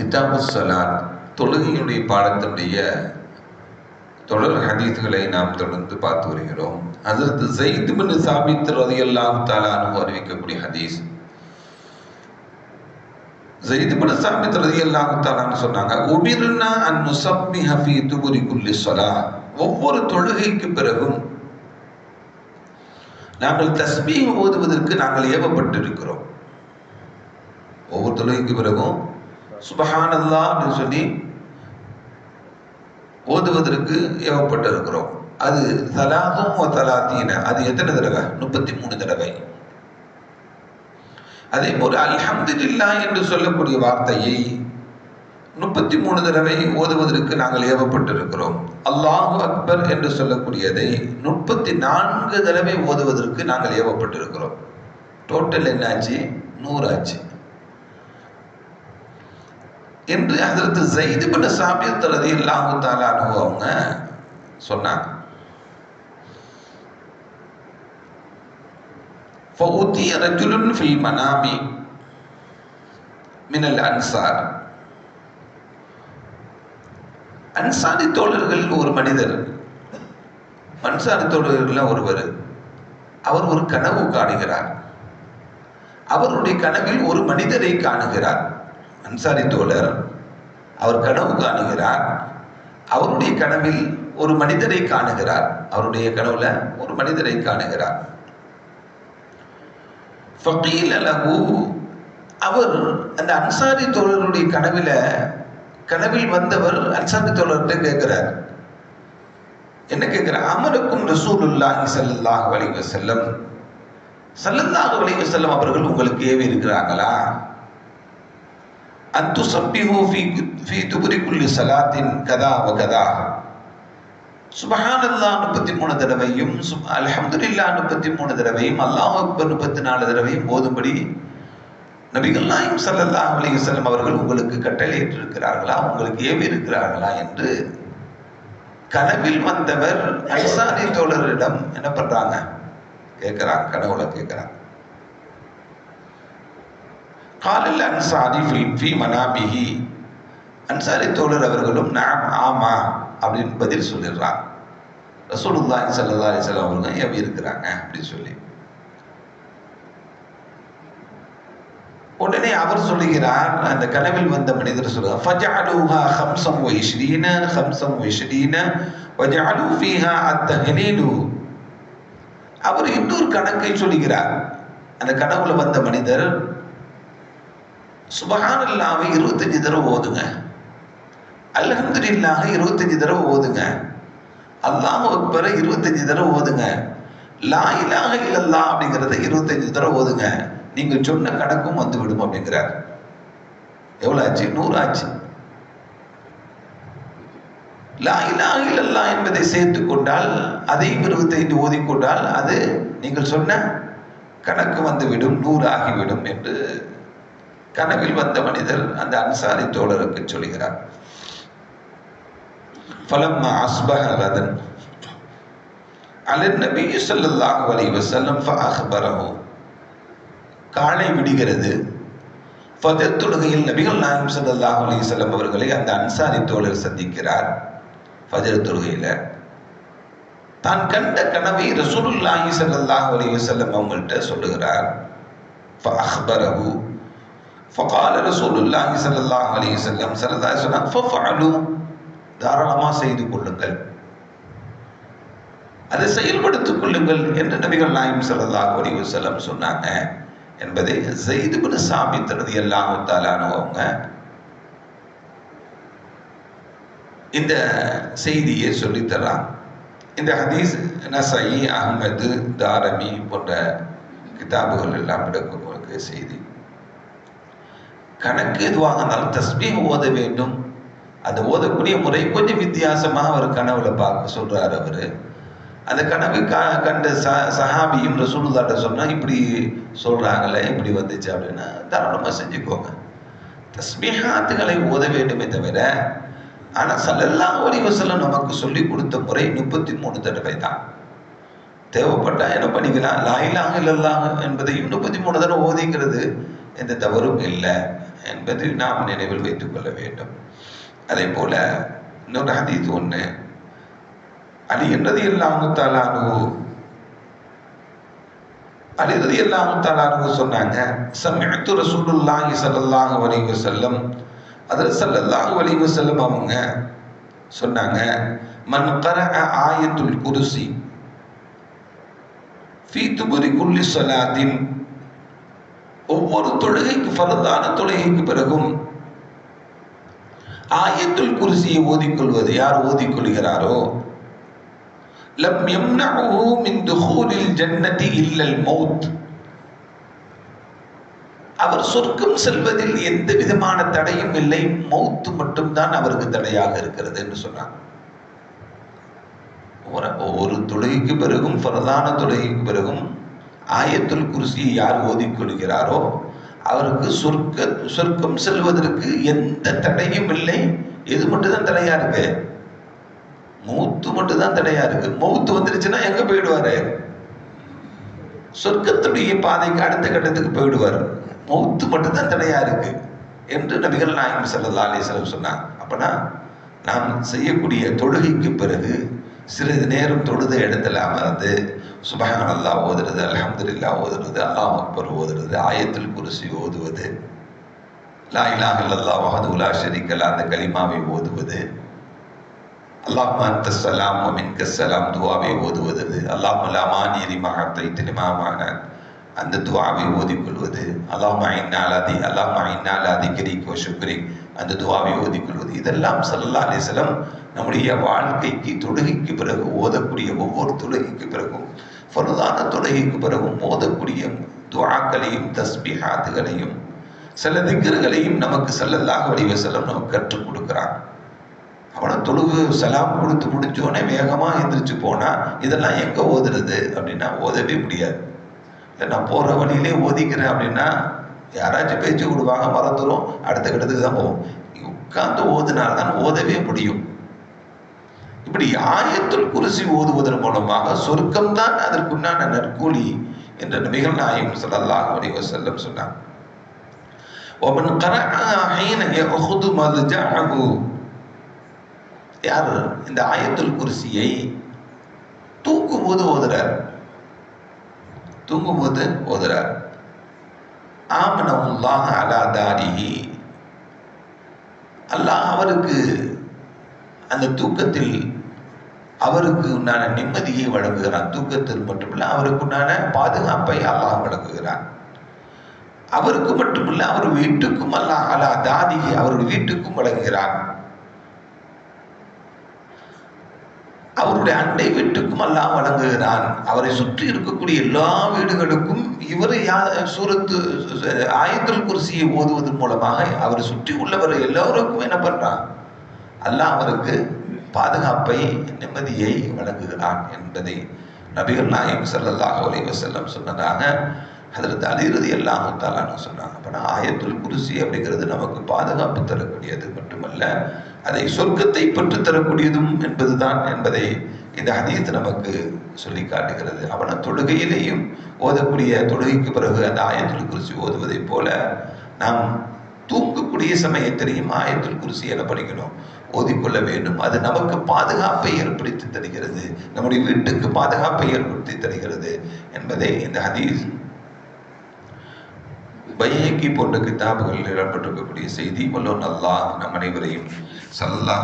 கிதாபு சலாத் தொழுகையுடைய பாடத்தினுடைய தொடர் ஹதீஸ்களை நாம் தொடர்ந்து பார்த்து வருகிறோம். அதற்கு ஜெயித் பின் சாபித் ரலியல்லாஹு தஆலா அறிவிக்கக்கூடிய ஹதீஸ். ஜெயித் பின் சாபித் ரலியல்லாஹு தஆலான்னு சொன்னாங்க உமிர்னா அன் நுஸப்பிஹ ஃபீ துபுரி குல்லி சொலா ஒவ்வொரு தொழுகைக்கு பிறகும் நாங்கள் தஸ்மீ ஓதுவதற்கு நாங்கள் ஏவப்பட்டிருக்கிறோம். ஒவ்வொரு தொழுகைக்கு பிறகும் சுபஹானல்லா அப்படின்னு சொல்லி ஓதுவதற்கு ஏவப்பட்டிருக்கிறோம். அது தலாகும் தலாத்தீன அது எத்தனை தடவை? முப்பத்தி மூணு தடவை. அதே போல அல்ஹம்துலில்லா என்று சொல்லக்கூடிய வார்த்தையை முப்பத்தி மூணு தடவை ஓதுவதற்கு நாங்கள் ஏவப்பட்டிருக்கிறோம். அல்லாஹு அக்பர் என்று சொல்லக்கூடியதை முப்பத்தி நான்கு தடவை ஓதுவதற்கு நாங்கள் ஏவப்பட்டிருக்கிறோம். டோட்டல் என்னாச்சு? நூறாச்சு. என்று அதற்கு ஜெயிது பண்ண சாபியத் ரதி அல்லாஹு தாலானு அவங்க சொன்னாங்க فأتي رجل في المنام من الأنصار அன்சாரி தோழர்கள் ஒரு மனிதர் அன்சாரி தோழர்கள் ஒருவர் அவர் ஒரு கனவு காணுகிறார் அவருடைய கனவில் ஒரு மனிதரை காணுகிறார் அன்சாரி தோழர் அவர் கனவு காணுகிறார். அவருடைய கனவில் ஒரு மனிதரை காணுகிறார். அவருடைய கனவுல ஒரு மனிதரை காணுகிறார். ஃபகீல் அலகு அவர் அந்த அன்சாரி தோழருடைய கனவில் கனவில் வந்தவர் அன்சாரி தோழர்கிட்ட கேட்கிறார். என்ன கேட்கிறார்? அமருக்கும் ரசூலுல்லாஹி சல்லாஹ் வலிவ செல்லம் ஸல்லல்லாஹு வலிவ செல்லம் அவர்கள் உங்களுக்கு ஏவி இருக்கிறாங்களா அத்து சப்பிஹு ஃபி ஃபி துபுரி குல்லி சலாத்தின் கதா வ கதா. சுபஹானல்லா முப்பத்தி மூணு தடவையும் அல்ஹம்துலில்லா முப்பத்தி மூணு தடவையும் அல்லாஹ் அக்பர் முப்பத்தி நாலு தடவையும் போதும்படி நபிகள் நாயும் சல்லல்லாஹ் அலைஹி அவர்கள் உங்களுக்கு கட்டளையிட்டிருக்கிறார்களா? உங்களுக்கு ஏவி இருக்கிறார்களா என்று கனவில் வந்தவர் அன்சாரி தோழரிடம் என்ன பண்றாங்க? கேட்கிறாங்க கடவுளை கேட்கிறாங்க. காலில் அன்சாரி ஃபி மனாபிஹி. அன்சாரி தோழர் அவர்களும் நாம் ஆமா அப்படின்னு பதில் சொல்லிடுறாங்க ரசூலுல்லாஹி சல்லா அலைஹி வஸல்லம் அவங்க எப்படி இருக்கிறாங்க அப்படின்னு சொல்லி. உடனே அவர் சொல்லுகிறார் அந்த கனவில் வந்த மனிதர் சொல்லுவார் ஃபஜஅலுஹா ஹம்சம் வ இஷ்ரீன ஹம்சம் வ இஷ்ரீன வஜஅலு ஃபீஹா அத்தஹ்லீலு. அவர் இன்னொரு கணக்கை சொல்லுகிறார். அந்த கனவுல வந்த மனிதர் சுபஹானல்லாவை இருபத்தஞ்சு தடவை ஓதுங்க. அல்ஹம்துலில்லாஹ் இருபத்தஞ்சு தடவை ஓதுங்க. அல்லாஹ் அக்பரை இருபத்தஞ்சு தடவை ஓதுங்க. லா இலாஹ இல்லல்லா அப்படிங்கிறத இருபத்தஞ்சு தடவை ஓதுங்க. நீங்க சொன்ன கணக்கும் வந்து விடும் அப்படிங்கிறார். எவ்வளவு ஆச்சு? நூறு ஆச்சு. லா இலாஹ இல்லல்லா என்பதை சேர்த்து கொண்டால் அதையும் இருபத்தைந்து ஓதிக்கொண்டால் அது நீங்கள் சொன்ன கணக்கு வந்து விடும் நூறு ஆகிவிடும் என்று கனவில் வந்த மனிதர் அந்த அன்சாரி தோழருக்கு சொல்கிறார். فلما أصبح غدا على النبي صلى الله عليه وسلم காலை விடுகிறது. ஃபஜர் தொழுகையில் நபிகள் நாயம் சல்லாஹ் அலி செல்லம் அவர்களை அந்த அன்சாரி தோழர் சந்திக்கிறார். ஃபஜர் தொழுகையில் தான் கண்ட கனவை ரசூலுல்லாஹி சல்லாஹ் அலி செல்லம் அவங்கள்ட்ட சொல்லுகிறார். அஹ்பரகு ஃபகால ரசூலுல்லாஹி சல்லாஹ் அலி செல்லம் சல்லா சொன்னாங்க தாராளமாக செய்து கொள்ளுங்கள் அதை செயல்படுத்திக் கொள்ளுங்கள் என்று நபிகள் நாயம் சல்லாஹ் அலி வசல்லம் சொன்னாங்க. என்பதை செய்துபின் சாபித்தனது எல்லாம் தாலானவங்க இந்த செய்தியை சொல்லித்தரான் இந்த ஹதீஸ் நசை அகமது தாரமி போன்ற கிதாபுகள் எல்லாம் எடுக்கும் செய்தி கணக்கு எதுவாக இருந்தாலும் தஸ்மீக ஓத வேண்டும். அந்த ஓதக்கூடிய முறை கொஞ்சம் வித்தியாசமாக ஒரு கனவுல பார்க்க சொல்றாரு அவரு. அந்த கனவு க கண்ட ச சஹாபியும் ரசூலுதாட்ட சொன்னால் இப்படி சொல்கிறாங்களே இப்படி வந்துச்சு அப்படின்னா தாராளமாக செஞ்சுக்கோங்க. தஸ்பீஹாத்துகளை ஓத வேண்டுமே தவிர ஆனால் சல்லல்லாஹு அலைஹி நமக்கு சொல்லி கொடுத்த முறை முப்பத்தி மூணு தடவை தான். தேவைப்பட்டால் என்ன பண்ணிக்கலாம்? லாயிலாக இல்லல்லாஹ் என்பதையும் முப்பத்தி மூணு தடவை ஓதிங்கிறது எந்த தவறும் இல்லை. என்பதை நாம் நினைவில் வைத்துக் கொள்ள வேண்டும். அதே போல இன்னொரு ஹதீஸ் ஒன்று அலி என்றது எல்லாம் தாலானு அலிரதி எல்லாம் தாலானு சொன்னாங்க சமயத்து ரசூலுல்லாஹி ஸல்லல்லாஹு அலைஹி வஸல்லம். அதில் ஸல்லல்லாஹு அலைஹி வஸல்லம் அவங்க சொன்னாங்க மன் கரஅ ஆயத்துல் குர்சி ஃபீ துபுரி குல்லி ஸலாத்தின் ஒவ்வொரு தொழுகைக்கு ஃபரதான தொழுகைக்கு பிறகும் ஆயத்துல் குருசியை ஓதிக்கொள்வது யார் ஓதிக்கொள்கிறாரோ? லம் யம்னஹு மின் துஹூலில் ஜன்னதி இல்லல் மௌத். அவர் சொர்க்கம் செல்வதில் எந்த விதமான தடையும் இல்லை மௌத்து மட்டும்தான் அவருக்கு தடையாக இருக்கிறது என்று சொன்னார். ஒரு தொழுகைக்கு பிறகும் பிரதான தொழுகைக்கு பிறகும் ஆயத்துல் குருசியை யார் ஓதிக்கொள்கிறாரோ அவருக்கு சொர்க்க சொர்க்கம் செல்வதற்கு எந்த தடையும் இல்லை. எது மட்டும்தான் தடையா இருக்கு? மௌத்து மட்டும்தான் தடையா இருக்கு. மௌத்து வந்துருச்சுன்னா எங்க போயிடுவாரு? சொர்க்கத்துடைய பாதைக்கு அடுத்த கட்டத்துக்கு போயிடுவார். மௌத்து மட்டும்தான் தடையா இருக்கு என்று நபிகள் நாயகம் சல்லா அலிஸ்லம் சொன்னாங்க. அப்பனா நாம் செய்யக்கூடிய தொழுகைக்கு பிறகு சிறிது நேரம் தொழுத இடத்துல அமர்ந்து சுபஹான் அல்லா ஓதுறது அலமதுல்லா ஓதுறது அல்லாஹ் அக்பர் ஓதுறது ஆயத்தில் குருசி ஓதுவது லா இலாஹ் இல்லல்லா வஹதுல்லா ஷரீக்கல்லா அந்த கலிமாவை ஓதுவது அல்லாஹ் அந்த சலாம் மின்க சலாம் துவாவை ஓதுவது அல்லாஹ் லமானி ரிமஹத்தை தினிமாமான அந்த துவாவை ஓதிக்கொள்வது அல்லாஹ் ஐநாலாதி அல்லாஹ் ஐநாலாதி கிரிக் சுக்ரி அந்த துவாவை ஓதிக்கொள்வது இதெல்லாம் சல்லா அலிஸ்லம் நம்முடைய வாழ்க்கைக்கு தொழுகைக்கு பிறகு ஓதக்கூடிய ஒவ்வொரு தொழுகைக்கு பிறகும் ஃபருதான தொழுகைக்கு பிறகும் ஓதக்கூடிய துவாக்களையும் தஸ்பிஹாத்துகளையும் சில திக்கர்களையும் நமக்கு செல்லல்லாக வடிவ செல்லம் நமக்கு கற்றுக் கொடுக்குறான். அவனை தொழுகு செலாம் கொடுத்து முடிச்சோடனே வேகமாக எந்திரிச்சு போனா இதெல்லாம் எங்கே ஓதுறது? அப்படின்னா ஓதவே முடியாது. நான் போகிற வழியிலே ஓதிக்கிறேன் அப்படின்னா யாராச்சும் பேச்சு விடுவாங்க மறந்துடும் அடுத்த கட்டத்துக்கு தான் போவோம். உட்காந்து ஓதுனால்தான் ஓதவே முடியும். இப்படி ஆயத்துல் குருசி ஓதுவதன் மூலமாக சொர்க்கம்தான் அதற்குண்டான நற்கூலி என்ற நபிகள் நாயம் ஸல்லல்லாஹு அலைஹி வஸல்லம் சொன்னார் ومن قرأها حين يأخذ مضجعه யார் இந்த ஆயத்துல் குருசியை தூங்கும் போது ஓதுறார் தூங்கும் போது ஓதுறார் ஆமனவுல்லாஹ் அலா தாரிஹி அல்லாஹ் அவருக்கு அந்த தூக்கத்தில் அவருக்கு உண்டான நிம்மதியை வழங்குகிறான் தூக்கத்தில் மட்டுமில்லை அவருக்கு உண்டான பாதுகாப்பை அல்லாஹ் வழங்குகிறான். அவருக்கு மட்டுமில்லை அவர் வீட்டுக்கும் அல்லாஹ் அலா தாதியை அவருடைய வீட்டுக்கும் வழங்குகிறான். அவருடைய அண்டை வீட்டுக்கும் அல்லாஹ் வழங்குகிறான். அவரை சுற்றி இருக்கக்கூடிய எல்லா வீடுகளுக்கும் இவர் சூரத்து ஆயத்துல் குர்சியை ஓதுவதன் மூலமாக அவரை சுற்றி உள்ளவர் எல்லோருக்கும் என்ன பண்றான்? அல்லாஹ் அவருக்கு பாதுகாப்பை நிம்மதியை வழங்குகிறான் என்பதை நபிகள் நாயம் சல்லல்லாஹ் அலி வசல்லம் சொன்னதாக அதில் அலிரதி எல்லாம் தாலான்னு சொன்னாங்க. அப்போனா ஆயத்துல் குருசி அப்படிங்கிறது நமக்கு பாதுகாப்பு தரக்கூடியது மட்டுமல்ல அதை சொர்க்கத்தை பெற்றுத்தரக்கூடியதும் என்பதுதான் என்பதை இந்த ஹதீத் நமக்கு சொல்லி காட்டுகிறது. அவன தொழுகையிலேயும் ஓதக்கூடிய தொழுகைக்கு பிறகு அந்த ஆயத்துல் குருசி ஓதுவதைப் போல நாம் தூங்கக்கூடிய சமயத்திலையும் ஆயத்துல் குருசி என்ன படிக்கணும் ஓதிக்கொள்ள வேண்டும். அது நமக்கு பாதுகாப்பை ஏற்படுத்தி தருகிறது. நம்முடைய வீட்டுக்கு பாதுகாப்பை ஏற்படுத்தி தருகிறது என்பதை இந்த ஹதீஸ் பையக்கி போன்ற கிதாபுகளில் இடம்பெற்றிருக்கக்கூடிய செய்தி வல்லோன் அல்லாஹ் நம் அனைவரையும் சல்லா